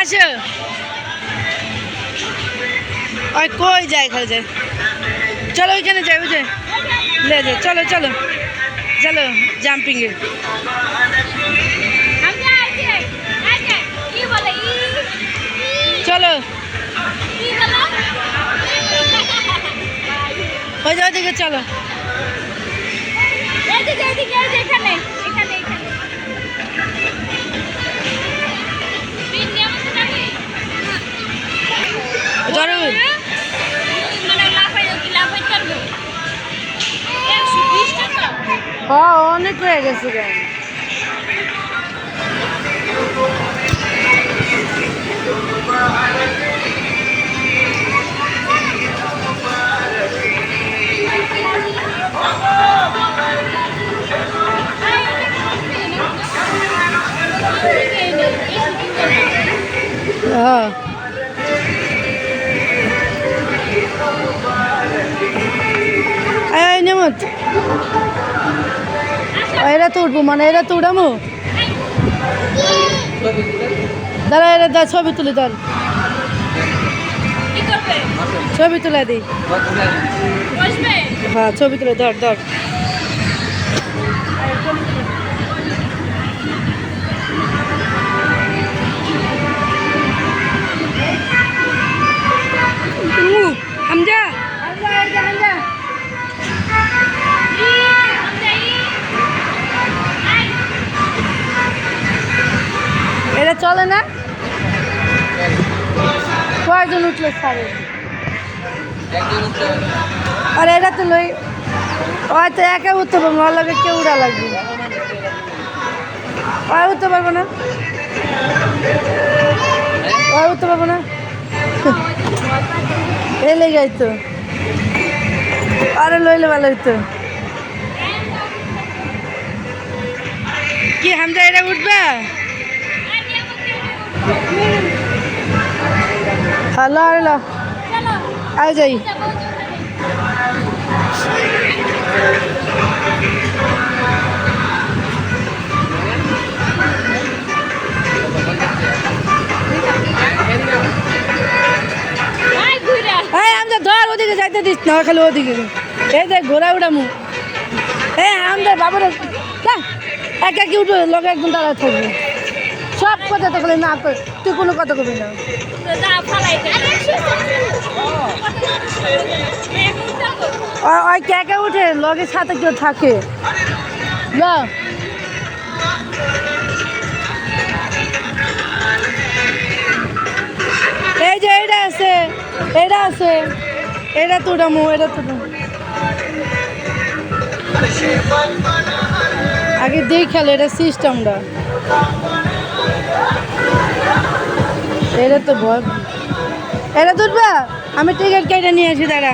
আসো। ওই কই যায় খালি যায়? চলো ওইখানে যাই যে। লে যাই চলো চলো। চলো জাম্পিং এ। আমি আইছে আইছে কি বলে? ই চলো। ওই যে ওইদিকে চলো। যে এখানে এখানে এখানে। অনেক হয়ে গেছে নেমত। এরা তো উঠবো মানে এরা তো উঠামো দাঁড়া এরা দা ছবি তুলে ধর। ছবি তুলে দিই হ্যাঁ ছবি তুলে ধর ধর। কয়জন উঠল সারে আর এটা তো লই হয়তো একা উঠতে পারব ওর লগে কেউ উড়া লাগবে। আর উঠতে পারব না। আর উঠতে পারব না। এলে যাই তো। আরে লইলে ভালো হইতো। কি, হামজা, এটা উঠবে? হ্যালো চলো আয় যাই। ধর, ওদিকে যাইতে দিস, না খালি ওদিকে এই দেখ ঘোরা উড়ামু এই আমাদের বাবার একা কি উঠবে লোক একদম দাঁড়া থাকবে। সব কথা তো খালি না তুই কোনো কথা কবি না। তো ওই কে কে উঠে লগের সাথে কেউ থাকে। এই যে এটা আছে এটা আছে এটা তুড়ামু এটা তুড়ামু আগে দেখ খেলে এটা সিস্টেমটা এটা তো ভয় এটা তুলবা আমি টিকিট কেটে নিয়ে আসি দাঁড়া।